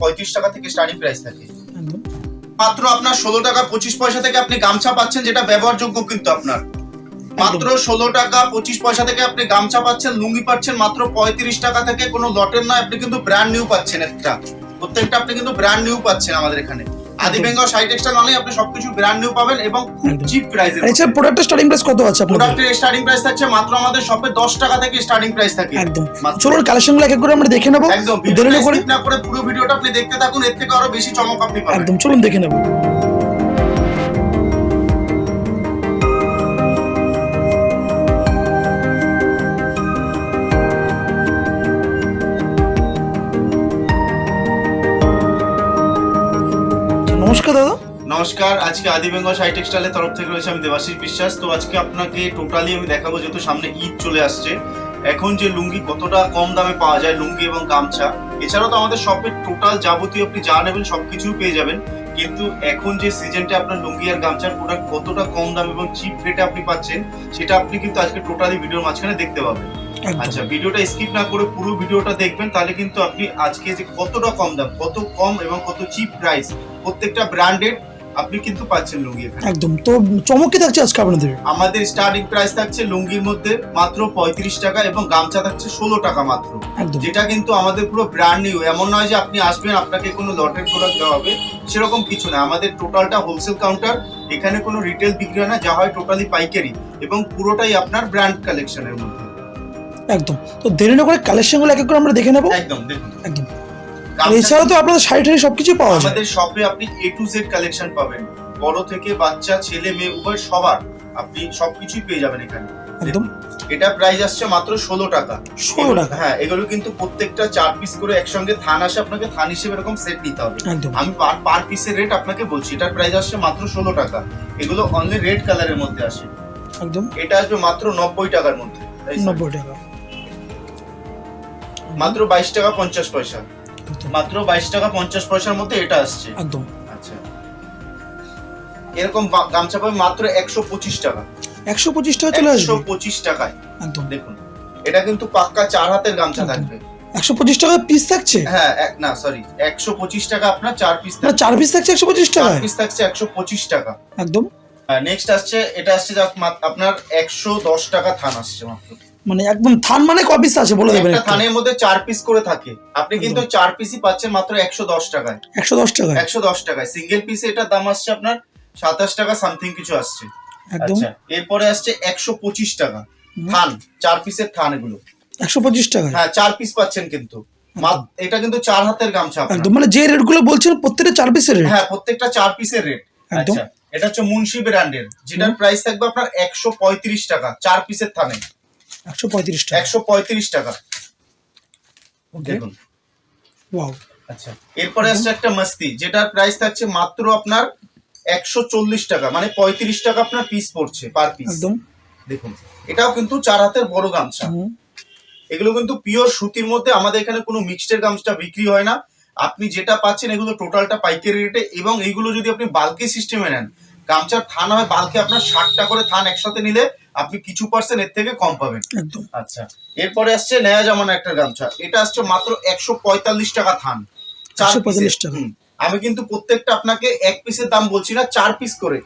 পঁয়ত্রিশ টাকা থেকে স্টার্টিং প্রাইস থাকে। মাত্র আপনার ষোলো টাকা পঁচিশ পয়সা থেকে আপনি গামছা পাচ্ছেন যেটা ব্যবহারযোগ্য কিন্তু আপনার। মাত্র ষোলো টাকা পঁচিশ পয়সা থেকে আপনি গামছা পাচ্ছেন লুঙ্গি পাচ্ছেন মাত্র পঁয়ত্রিশ টাকা থেকে কোনো লটের নয় আপনি কিন্তু ব্র্যান্ড নিউ পাচ্ছেন একটা। প্রত্যেকটা আপনি কিন্তু ব্র্যান্ড নিউ পাচ্ছেন আমাদের এখানে। আদি বেঙ্গল সাইড টেক্সটাইল মানে আপনি সবকিছু ব্র্যান্ড নিউ পাবেন এবং খুব। চিপ প্রাইসে আচ্ছা প্রোডাক্টের স্টার্টিং প্রাইস কত আছে আপনাদের? প্রোডাক্টের স্টার্টিং প্রাইস থাকছে মাত্র আমাদের শপে দশ টাকা থেকে স্টার্টিং প্রাইস থাকে একদম। চলুন কালেকশনগুলো এক এক করে আমরা দেখে নেব। একদম। দেরি না করে পুরো ভিডিওটা আপনি দেখতে থাকুন এর থেকে আরও বেশি চমক আপনি পাবেন। একদম। চলুন দেখে নেব। নমস্কার, দাদা। নমস্কার, আজকে আদি বেঙ্গল সাই টেক্সটাইলের তরফ থেকে রয়েছে আমি দেবাশিস বিশ্বাস। তো আজকে আপনাকে টোটালি আমি দেখাবো যেহেতু সামনে ঈদ চলে আসছে। এখন যে লুঙ্গি কতটা কম দামে পাওয়া যায়, লুঙ্গি এবং গামছা, এছাড়াও তো আমাদের শপে টোটাল যাবতীয় আপনি যা নেবেন সবকিছু পেয়ে যাবেন। কিন্তু এখন যে সিজনটা আপনার লুঙ্গি আর গামছার প্রোডাক্ট কতটা কম দাম এবং চিপ রেটে আপনি পাচ্ছেন, সেটা আপনি কিন্তু আজকে টোটালি ভিডিওর মাঝখানে দেখতে পাবেন। আচ্ছা ভিডিওটা স্কিপ না করে পুরো ভিডিওটা দেখবেন তাহলে কিন্তু আপনি আজকে যে কতটা কম দাম কত কম এবং কত চিপ প্রাইস প্রত্যেকটা ব্র্যান্ডেড আপনি কিন্তু পাচ্ছেন লুঙ্গি একদম। তো চমকে থাকছে আজকে আপনাদের? আমাদের স্টার্টিং প্রাইস থাকছে লুঙ্গির মধ্যে মাত্র পঁয়ত্রিশ টাকা এবং গামছা থাকছে ষোলো টাকা মাত্র। যেটা কিন্তু আমাদের পুরো ব্র্যান্ড নিউ এমন নয় যে আপনি আসবেন আপনাকে কোনো লটের প্রোডাক্ট দেওয়া হবে সেরকম কিছু না। আমাদের টোটালটা হোলসেল কাউন্টার এখানে কোনো রিটেল বিক্রি হয় না যা হয় টোটালি পাইকারি এবং পুরোটাই আপনার ব্র্যান্ড কালেকশনের মধ্যে। একদম। তো দেরি না করে কালেকশনগুলো এক এক করে আমরা দেখে নেব? একদম দেখুন। একদম। এছাড়াও তো আপনাদের শাড়ি টাড়ি সবকিছু পাওয়া যায়। আমাদের শপে আপনি এ টু জেড কালেকশন পাবেন। বড় থেকে বাচ্চা ছেলে মেয়ে উভয় সবার আপনি সবকিছুই পেয়ে যাবেন এখানে। একদম। এটা প্রাইস আসছে মাত্র ষোলো টাকা। ষোলো টাকা। হ্যাঁ এগুলো কিন্তু প্রত্যেকটা চার পিস করে একসঙ্গে থান আসে আপনাকে থান হিসেবে এরকম সেট নিতে হবে। আমি পার পার পিসের রেট আপনাকে বলছি এটার প্রাইস আসছে মাত্র ষোলো টাকা। এগুলো অনলি রেড কালারের মধ্যে আসে। একদম। এটা আসবে মাত্র নব্বই টাকার মধ্যে। নব্বই টাকা। মাত্র বাইশ টাকা পঞ্চাশ পয়সা। মাত্র বাইশ টাকা পঞ্চাশ পয়সার মধ্যে এটা আসছে। একদম। আচ্ছা। এরকম গামছা পাবে মাত্র একশো পঁচিশ টাকা। একশো পঁচিশ টাকা চলে একশো আসবে পঁচিশ টাকায়। একদম। দেখুন এটা কিন্তু পাক্কা চার হাতের গামছা থাকবে। একশো পঁচিশ টাকা পিস থাকছে? হ্যাঁ এক- না সরি একশো পঁচিশ টাকা আপনার চার পিস না চার পিস থাকছে একশো পঁচিশ টাকায়? পিস থাকছে একশো পঁচিশ টাকা। একদম। নেক্সট আসছে এটা আসছে আপনার একশো দশ টাকা থান আসছে মাত্র। মানে একদম থান মানে ক পিস আছে বলে দেবেন একটা থানের মধ্যে চার পিস করে থাকে। আপনি কিন্তু চার পিসই পাচ্ছেন মাত্র একশো দশ টাকায়। একশো দশ টাকায়? একশো দশ টাকায়। সিঙ্গেল পিসে এটার দাম আসছে আপনার সাতাশ টাকা সামথিং কিছু আসছে। একদম। আচ্ছা এরপরে আসছে একশো পঁচিশ টাকা। থান চার পিসের থান এগুলো। একশো পঁচিশ টাকায়? হ্যাঁ চার পিস পাচ্ছেন কিন্তু। এটা কিন্তু চার হাতের গামছা। একদম। মানে যে রেটগুলো বলছেন প্রত্যেকটা চার পিসের রেট হ্যাঁ প্রত্যেকটা চার পিসের রেট একদম। আচ্ছা এটা হচ্ছে মুন্সি ব্র্যান্ডের যেটার প্রাইস থাকবে আপনার একশো পঁয়ত্রিশ টাকা চার পিসের থানে। একশো পঁয়ত্রিশ টাকা। একশো পঁয়ত্রিশ টাকা। দেখুন। ওয়াও আচ্ছা। এরপরে আসছে একটা মাস্তি যেটার প্রাইস থাকছে মাত্র আপনার একশো চল্লিশ টাকা মানে পঁয়ত্রিশ টাকা আপনার পিস পড়ছে পার পিস একদম। দেখুন এটাও কিন্তু চার হাতের বড় গামছা। এগুলো কিন্তু পিওর সুতির মধ্যে আমাদের এখানে কোনো মিক্সডের গামছা বিক্রি হয় না। আপনি যেটা পাচ্ছেন এগুলো টোটালটা পাইকারি রেটে এবং এইগুলো যদি আপনি বালকে সিস্টেমে নেন গামছার থান হয় বালকে আপনার ষাটটা করে থান একসাথে নিলে আপনি কিছু পার্সেন্ট এর থেকে কম পাবেন। আচ্ছা এরপরে আসছে নয়া জামানা একটা গামছা। এটা আসছে মাত্র একশো পঁয়তাল্লিশ টাকা থান। চার 145 পিসের। টাকা। আমি কিন্তু প্রত্যেকটা আপনাকে এক পিসের দাম বলছি না চার পিস করে।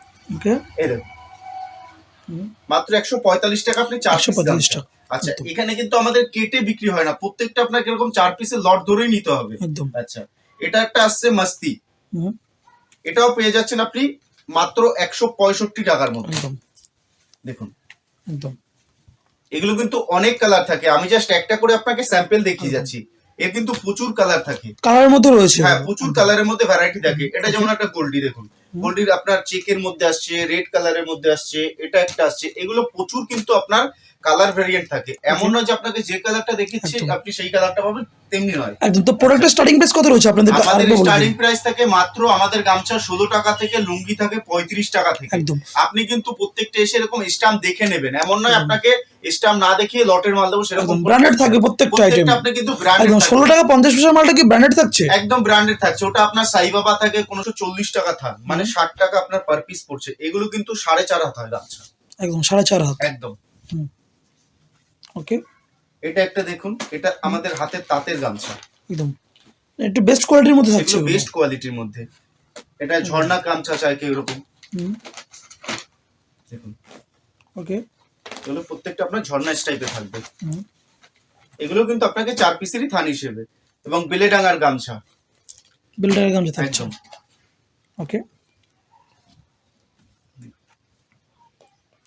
মাত্র একশো পঁয়তাল্লিশ টাকা আপনি চারশো পঁয়তাল্লিশ টাকা। আচ্ছা এখানে কিন্তু আমাদের কেটে বিক্রি হয় না। প্রত্যেকটা আপনাকে এরকম চার পিসের লট ধরেই নিতে হবে। একদম। আচ্ছা এটা একটা আসছে মাস্তি। হুম, এটাও পেয়ে যাচ্ছেন আপনি মাত্র একশো পঁয়ষট্টি টাকার মতো দেখুন। একদম। এগুলো কিন্তু অনেক কালার থাকে। আমি জাস্ট একটা করে আপনাকে স্যাম্পেল দেখিয়ে যাচ্ছি। এর কিন্তু প্রচুর কালার থাকে। কালার মধ্যে রয়েছে। হ্যাঁ প্রচুর কালারের মধ্যে ভ্যারাইটি থাকে। এটা যেমন একটা গোল্ডি দেখুন। গোল্ডির আপনার চেকের মধ্যে আসছে রেড কালারের মধ্যে আসছে এটা একটা আসছে। এগুলো প্রচুর কিন্তু আপনার কালার ভেরিয়েন্ট থাকে। এমন নয় যে আপনাকে যে কালারটা একদম। আপনি সেই কালারটা পাবেন তেমনি নয়। একদম তো প্রোডাক্টের স্টার্টিং প্রাইস কত রয়েছে আপনাদের? আমাদের স্টার্টিং প্রাইস থাকে মাত্র আমাদের গামছা ষোলো টাকা থেকে লুঙ্গি থাকে পঁয়ত্রিশ টাকা থেকে। একদম। আপনি কিন্তু প্রত্যেকটা এসে এরকম স্টাম্প দেখে নেবেন। এমন নয় আপনাকে স্টাম্প না দেখিয়ে লটের মাল দেবো সেরকম ব্র্যান্ডেড থাকবে প্রত্যেকটা আইটেম আপনি কিন্তু ব্র্যান্ডেড একদম ষোলো টাকা পঞ্চাশ পয়সার মালটা কি ব্র্যান্ডেড থাকছে? একদম ব্র্যান্ডেড থাকছে। ওটা আপনার সাই বাবা থাকে কোনশো চল্লিশ টাকা থাক মানে হুম। ষাট টাকা আপনার পার পিস পড়ছে। এগুলো কিন্তু সাড়ে চার হাত হয় গামছা। একদম সাড়ে চার হাত। একদম। ওকে এটা একটা দেখুন এটা আমাদের হাতের তাঁতের গামছা। একদম। একটু বেস্ট কোয়ালিটির মধ্যে থাকছে বেস্ট কোয়ালিটির মধ্যে। এটা ঝর্ণা গামছা চাই কেউ এরকম। দেখুন। ওকে এগুলো প্রত্যেকটা আপনার ঝর্ণা টাইপের থাকবে। এগুলো কিন্তু আপনাকে চার পিসেরই থান হিসেবে এবং বেলেডাঙ্গার গামছা। বিল্ডারের গামছা থাকছে। ওকে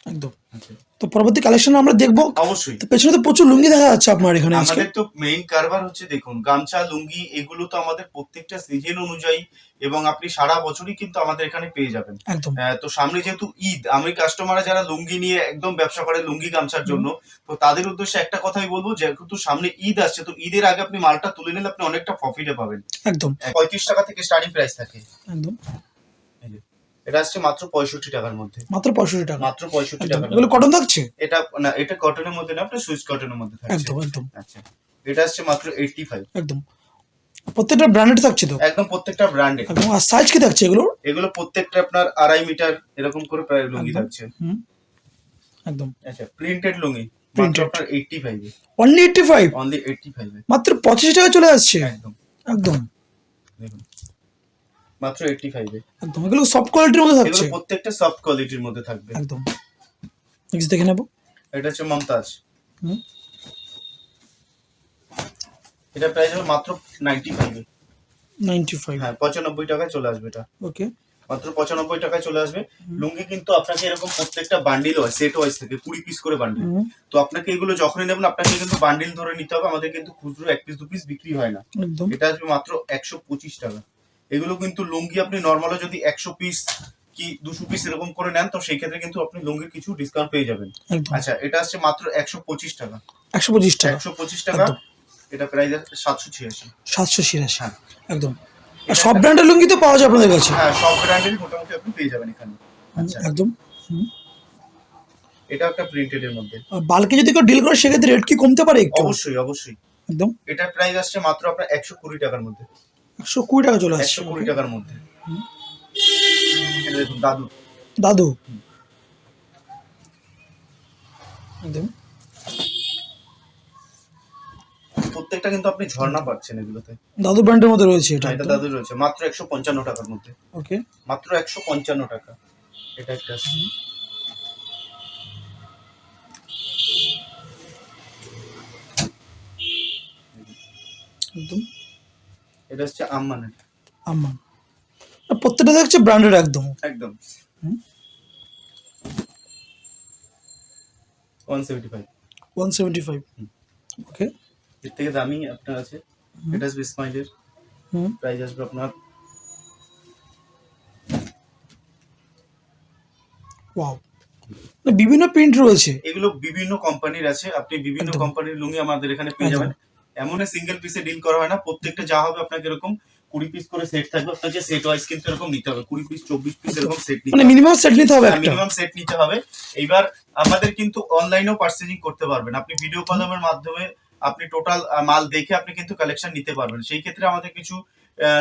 একদম। আচ্ছা। তো পরবর্তী কালেকশন আমরা দেখব। অবশ্যই। তো পেছনে তো প্রচুর লুঙ্গি দেখা যাচ্ছে আপনার এখানে আজকে। আমাদের তো মেইন কারবার হচ্ছে দেখুন গামছা লুঙ্গি এগুলো তো আমাদের প্রত্যেকটা সিজন অনুযায়ী এবং আপনি সারা বছরই কিন্তু আমাদের এখানে পেয়ে যাবেন। একদম। আহ, তো সামনে যেহেতু ঈদ আমি কাস্টমাররা যারা লুঙ্গি নিয়ে একদম ব্যবসা করে লুঙ্গি গামছার জন্য তো তাদের উদ্দেশ্যে একটা কথাই বলব যেহেতু সামনে ঈদ আসছে তো ঈদের আগে আপনি মালটা তুলে নিলে আপনি অনেকটা প্রফিটে পাবেন। একদম। পঁয়ত্রিশ টাকা থেকে স্টার্টিং প্রাইস থাকে। একদম। এটা আসছে মাত্র পঁয়ষট্টি টাকার মধ্যে। মাত্র পঁয়ষট্টি টাকা। মাত্র পঁয়ষট্টি এগুলো কটন থাকছে? এটা না এটা কটনের মধ্যে না আপনার সুইচ কটনের মধ্যে থাকছে। একদম একদম। আচ্ছা। এটা আসছে মাত্র এইটটি ফাইভ একদম। প্রত্যেকটা ব্র্যান্ডেড থাকছে তো? একদম প্রত্যেকটা ব্র্যান্ডে একদম। আর সাইজ কি থাকছে এগুলো এগুলো প্রত্যেকটা আপনার আড়াই মিটার এরকম করে প্রায় লুঙ্গি থাকছে। হুম। একদম। আচ্ছা প্রিন্টেড লুঙ্গি। মাত্র। আপনার এইটটি ফাইভে only eighty five only eighty ফাইভে মাত্র পঁচিশ টাকা চলে আসছে? একদম। একদম। দেখুন। মাত্র এইটটি ফাইভে একদম এগুলো সফট কোয়ালিটির মধ্যে এগুলো প্রত্যেকটা সফট কোয়ালিটির মধ্যে থাকবে। একদম। নেক্সট দেখে নেব। এটা হচ্ছে মমতাজ। হুম। এটা প্রাইস হবে মাত্র নাইনটি ফাইভে নাইনটি ফাইভ হ্যাঁ পঁচানব্বই টাকায় চলে আসবে এটা। ওকে। মাত্র পঁচানব্বই টাকায় চলে আসবে। লুঙ্গি কিন্তু আপনাকে এরকম প্রত্যেকটা বান্ডিল হয় সেট ওয়াইজ থেকে কুড়ি পিস করে বান্ডিল তো আপনাকে এগুলো যখনই নেবেন আপনাকে কিন্তু বান্ডিল ধরে নিতে হবে। আমাদের কিন্তু খুচরো এক পিস দু পিস বিক্রি হয় না। একদম। এটা আসবে মাত্র একশো পঁচিশ টাকা। এগুলো কিন্তু লুঙ্গি আপনি নর্মালও যদি একশো পিস কি দুশো পিস এরকম করে নেন তো সেই ক্ষেত্রে কিন্তু আপনি লুঙ্গির কিছু ডিসকাউন্ট পেয়ে যাবেন। আচ্ছা এটা আসছে মাত্র একশো পঁচিশ টাকা। একশো পঁচিশ টাকা। একশো পঁচিশ টাকা এটা প্রাইস আছে সাতশো ছিয়াশি। সাতশো ছিয়াশি। হ্যাঁ। একদম। সব ব্র্যান্ডের লুঙ্গি তো পাওয়া যায় আপনাদের কাছে? হ্যাঁ সব ব্র্যান্ডের মোটামুটি আপনি পেয়ে যাবেন এখানে। আচ্ছা। একদম। এটা একটা প্রিন্টেড এর মধ্যে। আর বালকে যদি কেউ ডিল করে সেক্ষেত্রে রেট কি কমতে পারে একটু? অবশ্যই অবশ্যই। একদম। এটার প্রাইস আসছে মাত্র আপনার একশো কুড়ি টাকার মধ্যে। একশো কুড়ি টাকা চলে আসছে একশো কুড়ি টাকার মধ্যে। এটা দেখুন দাদু। দাদু? একদম প্রত্যেকটা কিন্তু আপনি ঝর্ণা পাচ্ছেন এগুলোতে। দাদু ব্র্যান্ডের মধ্যে রয়েছে এটা হ্যাঁ, এটা দাদু রয়েছে মাত্র একশো পঞ্চান্ন টাকার মধ্যে। ওকে। মাত্র একশো পঞ্চান্ন টাকা। এটা একটা। একদম। এটা হচ্ছে আম্মানের। আম্মান প্রত্যেকটা থাকছে ব্র্যান্ডেড একদম। একদম। One seventy five one seventy five okay. এর থেকে দামি আপনার আছে। এটা আসবে স্মাইলের হুম। প্রাইস আসবে আপনার ওয়াও। বিভিন্ন প্রিন্ট রয়েছে। এগুলো বিভিন্ন কোম্পানির আছে। আপনি বিভিন্ন কোম্পানির লুঙ্গি আমাদের এখানে পেয়ে যাবেন। এমন সিঙ্গেল পিসে ডিল করা হয় না প্রত্যেকটা যা হবে আপনাকে এরকম কুড়ি পিস করে সেট থাকবে আপনাকে সেট ওয়াইজ কিন্তু এরকম নিতে হবে কুড়ি পিস চব্বিশ পিস এরকম সেট নিতে মানে মিনিমাম সেট নিতে হবে মিনিমাম সেট নিতে হবে। এইবার আমাদের কিন্তু অনলাইনেও পার্সেজিং করতে পারবেন। আপনি ভিডিও কলমের মাধ্যমে আপনি টোটাল মাল দেখে আপনি কিন্তু কালেকশন নিতে পারবেন। সেই ক্ষেত্রে আমাদের কিছু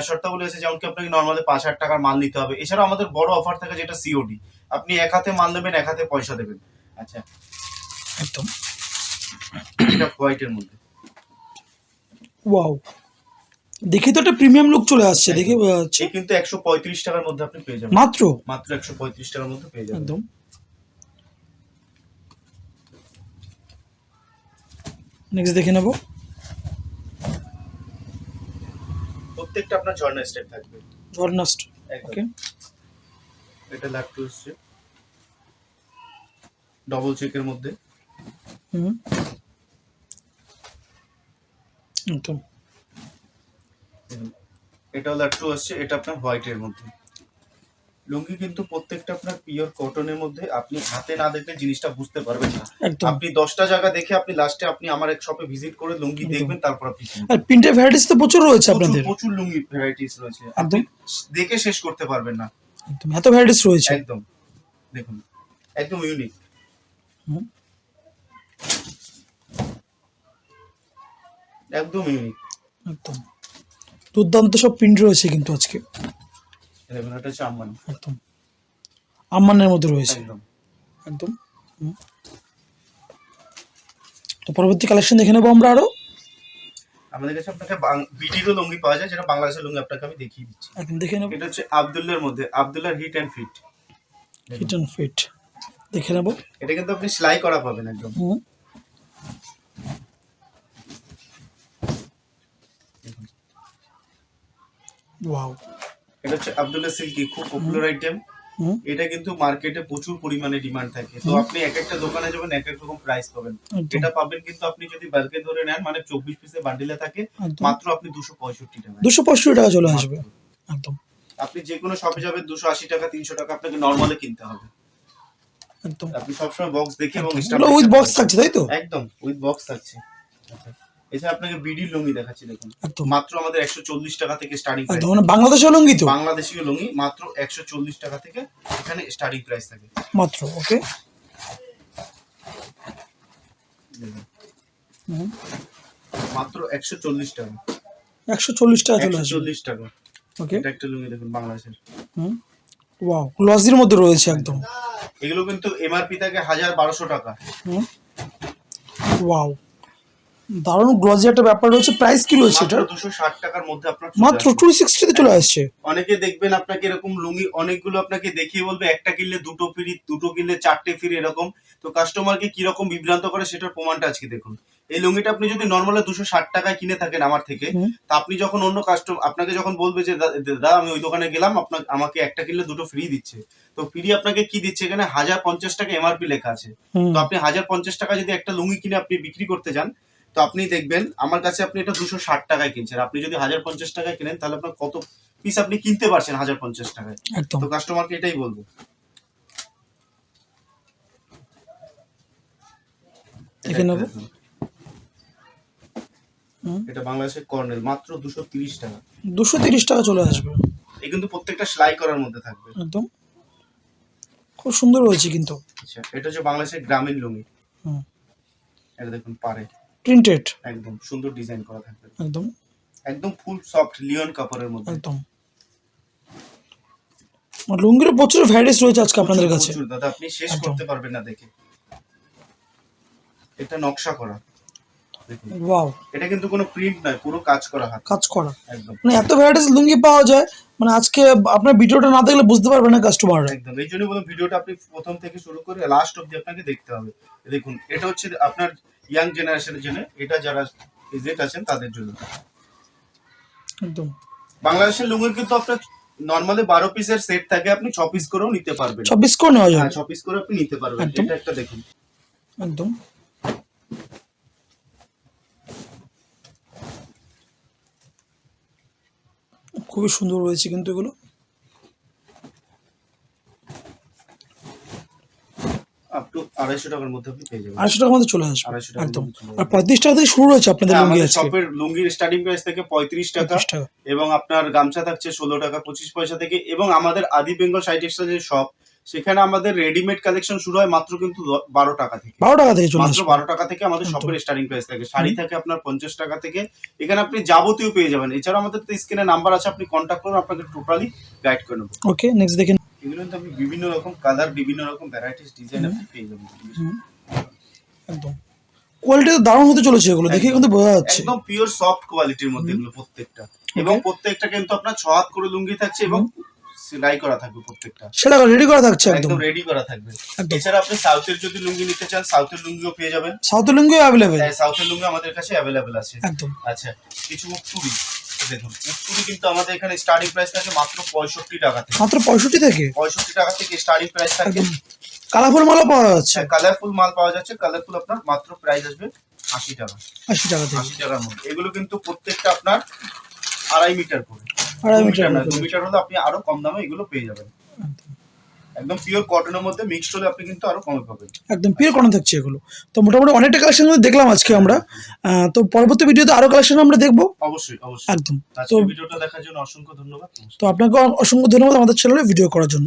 শর্তাবলী আছে যেমন কি আপনাকে নর্মালি পাঁচ হাজার টাকার মাল নিতে হবে। এছাড়াও আমাদের বড় অফার থাকে যেটা সিওডি আপনি এক হাতে মাল নেবেন এক হাতে পয়সা দেবেন। আচ্ছা। একদম। এটা হোয়াইটের মধ্যে। ওয়াও দেখে তো একটা প্রিমিয়াম লুক চলে আসছে দেখে বোঝা যাচ্ছে। কিন্তু একশো পঁয়ত্রিশ টাকার মধ্যে আপনি পেয়ে যাবেন। মাত্র? মাত্র একশো পঁয়ত্রিশ টাকার মধ্যে পেয়ে যাবেন। একদম। নেক্সট দেখে নেব। প্রত্যেকটা আপনার ঝর্ণা স্টেপ থাকবে। ঝর্নাস্ট একদম। ওকে এটা লাট্টু হচ্ছে ডবল চেকের মধ্যে। হুম। একদম। এটা লাট্টু আসছে এটা আপনার হোয়াইটের মধ্যে। লুঙ্গি কিন্তু প্রত্যেকটা আপনার পিওর কটনের মধ্যে আপনি হাতে না দেখলে জিনিসটা বুঝতে পারবেন না। আপনি দশটা জায়গা দেখে আপনি লাস্টে আপনি আমার এক শপে ভিজিট করে লুঙ্গি দেখবেন তারপর আপনি আর প্রিন্টের ভ্যারাইটিস তো প্রচুর রয়েছে আপনাদের। প্রচুর লুঙ্গি ভ্যারাইটিস রয়েছে। আপনি দেখে শেষ করতে পারবেন না। একদম। এত ভ্যারাইটিস রয়েছে। একদম। দেখুন একদম ইউনিক। একদম ইউনিক একদম। দুর্দান্ত সব প্রিন্ট রয়েছে কিন্তু আজকে। দেখুন এটা হচ্ছে আম্বানি একদম। আম্মানের মধ্যে রয়েছে। একদম। একদম। তো পরবর্তী কালেকশন দেখে নেব আমরা আরও। আমাদের কাছে আপনাকে বিটিরও লুঙ্গি পাওয়া যায় যেটা বাংলাদেশের লুঙ্গি আপনাকে আমি দেখিয়ে দিচ্ছি। একদম দেখে নেব। এটা হচ্ছে আবদুল্লার মধ্যে আবদুল্লার hit and fit hit and fit দেখে নেব। এটা কিন্তু আপনি সেলাই করা পাবেন একদম। ওয়াও এটা হচ্ছে আবদুল্লাহ সিল্কি খুব পপুলার আইটেম এটা কিন্তু মার্কেটে প্রচুর পরিমাণে ডিমান্ড থাকে। তো আপনি এক একটা দোকানে যাবেন এক এক রকম প্রাইস পাবেন। এটা পাবেন কিন্তু আপনি যদি বাল্কে ধরে নেন মানে চব্বিশ পিসে বান্ডিলে থাকে মাত্র আপনি দুশো পঁয়ষট্টি টাকা দুশো পঁয়ষট্টি টাকা চলে আসবে। একদম। আপনি যে কোনো শপে যাবেন দুশো আশি টাকা তিনশো টাকা আপনাকে নর্মালে কিনতে হবে। একদম। আপনি সবসময় বক্স দেখে এবং উইথ বক্স থাকছে তাই তো? একদম উইথ বক্স থাকছে। আচ্ছা। এছাড়া আপনাকে বিডি লুঙ্গি দেখাচ্ছি দেখুন। মাত্র আমাদের একশো চল্লিশ টাকা থেকে স্টার্টিং মানে বাংলাদেশের লুঙ্গি তো? বাংলাদেশীয় লুঙ্গি মাত্র একশো চল্লিশ টাকা থেকে এখানে স্টার্টিং প্রাইস থাকে। মাত্র ওকে। মাত্র একশো চল্লিশ টাকা। একশো চল্লিশ টাকা চলে আসবে। চল্লিশ টাকা। ওকে। এটা একটা লুঙ্গি দেখুন বাংলাদেশের। হুম। ওয়াও গ্লসির মধ্যে রয়েছে একদম। এগুলো কিন্তু এমআরপি থাকে হাজার বারোশো টাকা। হুম। ওয়াও। দারুণ গ্লসি একটা ব্যাপার রয়েছে প্রাইস কি রয়েছে এটা দুশো ষাট টাকার মধ্যে আপনার মাত্র আসবে। টু সিক্সটিতে চলে আসছে। অনেকে দেখবেন আপনাকে এরকম লুঙ্গি অনেকগুলো আপনাকে দেখিয়ে বলবে একটা কিনলে দুটো ফ্রি দুটো কিনলে চারটে ফ্রি এরকম। তো কাস্টমারকে কীরকম বিভ্রান্ত করে সেটার প্রমাণটা আজকে দেখুন। এই লুঙ্গিটা আপনি যদি নর্মালি দুশো ষাট টাকায় কিনে থাকেন আমার থেকে তা আপনি যখন অন্য কাস্টমার আপনাকে যখন বলবে যে "দা- দাদা আমি ওই দোকানে গেলাম আপনার আমাকে একটা কিনলে দুটো ফ্রি দিচ্ছে। তো ফ্রি আপনাকে কি দিচ্ছে এখানে? হাজার পঞ্চাশ টাকা এমআরপি লেখা আছে। তো আপনি হাজার পঞ্চাশ টাকা যদি একটা লুঙ্গি কিনে আপনি বিক্রি করতে যান তো আপনি দেখবেন আমার কাছে আপনি এটা দুশো ষাট টাকায় কিনছেন। আপনি যদি হাজার পঞ্চাশ টাকায় কিনেন তাহলে আপনার কত পিস আপনি কিনতে পারছেন হাজার পঞ্চাশ টাকায়। তো কাস্টমারকে এটাই বলব। দেখে এটা নেব। বাংলাদেশের কর্নেল মাত্র দুশো তিরিশ টাকা। দুশো তিরিশ টাকা চলে আসবে। এই কিন্তু প্রত্যেকটা সেলাই করার মধ্যে থাকবে। একদম। খুব সুন্দর রয়েছে কিন্তু। আচ্ছা এটা হচ্ছে বাংলাদেশের গ্রামীণ লুঙ্গি। হুম। এটা দেখুন পারে প্রিন্টেড একদম সুন্দর ডিজাইন করা থাকবে। একদম। একদম ফুল সফট লিওন কাপড়ের মধ্যে। একদম। আর লুঙ্গিরও প্রচুর ভ্যারাইটিস রয়েছে আজকে আপনাদের কাছে। দাদা আপনি শেষ করতে পারবেন না দেখে। এটা নকশা করা। ওয়াও এটা কিন্তু কোনো প্রিন্ট নয় পুরো কাজ করা হাত। কাজ করা। একদম। মানে এত ভ্যারাইটিস লুঙ্গি পাওয়া যায় মানে আজকে আপনার ভিডিওটা না দেখলে বুঝতে পারবে না কাস্টমাররা একদম। এই জন্য বললাম ভিডিওটা আপনি প্রথম থেকে শুরু করে লাস্ট অব্দি আপনাকে দেখতে হবে। দেখুন এটা হচ্ছে আপনার ইয়াং জেনারেশনের জন্য এটা যারা এজেট আছেন তাদের জন্য। একদম। বাংলাদেশের লুঙ্গির কিন্তু আপনার নর্মালি বারো পিসের সেট থাকে আপনি ছ পিস করেও নিতে পারবেন। ছাব্বিশ করে নেওয়া হ্যাঁ যাবে ছ পিস করে আপনি নিতে পারবেন। এটা একটা দেখুন। একদম। খুবই সুন্দর রয়েছে কিন্তু এগুলো। আপ টু আড়াইশো টাকার মধ্যে আপনি পেয়ে যাবেন। আড়াইশো টাকার মধ্যে চলে আসবে। একদম। আর পঁয়ত্রিশ টাকা থেকে শুরু রয়েছে আপনাদের হ্যাঁ, লুঙ্গি আজকে। শপের লুঙ্গির স্টার্টিং প্রাইস থেকে পঁয়ত্রিশ টাকা এবং আপনার গামছা থাকছে ষোলো টাকা পঁচিশ পয়সা থেকে এবং আমাদের আদি বেঙ্গল যে শপ সেখানে আমাদের রেডিমেড কালেকশন শুরু হয় মাত্র কিন্তু বারো টাকা থেকে। বারো টাকা থেকে মাত্র বারো টাকা থেকে আমাদের। শপের স্টার্টিং প্রাইস থাকে। শাড়ি থাকে আপনার পঞ্চাশ টাকা থেকে। এখানে আপনি যাবতীয় পেয়ে যাবেন। এছাড়া আমাদের তো স্ক্রিনে নাম্বার আছে আপনি কন্ট্যাক্ট করুন আপনাকে টোটালি গাইড করে নেব। ওকে নেক্সট দেখেন এগুলো কিন্তু আপনি বিভিন্ন রকম কালার বিভিন্ন রকম ভ্যারাইটিস ডিজাইন আপনি পেয়ে যাবেন একদম। কোয়ালিটি তো দারুণ হতে চলেছে এগুলো দেখে কিন্তু বোঝা যাচ্ছে। একদম পিওর সফট কোয়ালিটির মধ্যে এগুলো প্রত্যেকটা। এবং প্রত্যেকটা কিন্তু আপনার ছ হাত করে লুঙ্গি থাকছে এবং সেলাই করা থাকবে প্রত্যেকটা। সেটা রেডি করা থাকছে একদম। রেডি করা থাকবে। এছাড়া আপনি সাউথের যদি লুঙ্গি নিতে চান সাউথের লুঙ্গিও পেয়ে যাবেন। সাউথ লুঙ্গি অ্যাভেলেবেল হ্যাঁ, সাউথের লুঙ্গি আমাদের কাছে অ্যাভেলেবেল আছে। একদম। আচ্ছা কিছু মুক্তুরি দেখুন মুক্তুরি কিন্তু আমাদের এখানে স্টার্টিং প্রাইস থাকে মাত্র পঁয়ষট্টি টাকা থেকে। মাত্র পঁয়ষট্টি থেকে? পঁয়ষট্টি টাকা থেকে স্টার্টিং প্রাইস থাকে। কালারফুল মালও পাওয়া যাচ্ছে। কালারফুল মাল পাওয়া যাচ্ছে। কালারফুল আপনার মাত্র প্রাইস আসবে আশি টাকা। আশি টাকা আশি টাকার মধ্যে। এগুলো কিন্তু প্রত্যেকটা আপনার আড়াই মিটার করে। আড়াই মিটার না দু মিটার হলে আপনি আরও কম দামে এগুলো পেয়ে যাবেন। একদম পিওর কটনের মধ্যে মিক্সড হলে আপনি কিন্তু আরও কমে পাবেন। একদম পিওর কটন থাকছে এগুলো। তো মোটামুটি অনেকটা কালেকশন দেখলাম আজকে আমরা। তো পরবর্তী ভিডিওতে আরও কালেকশন আমরা দেখব। অবশ্যই অবশ্যই। একদম। তো ভিডিওটা দেখার জন্য অসংখ্য ধন্যবাদ। তো আপনাকে অসংখ্য ধন্যবাদ আমাদের চ্যানেলে ভিডিও করার জন্য।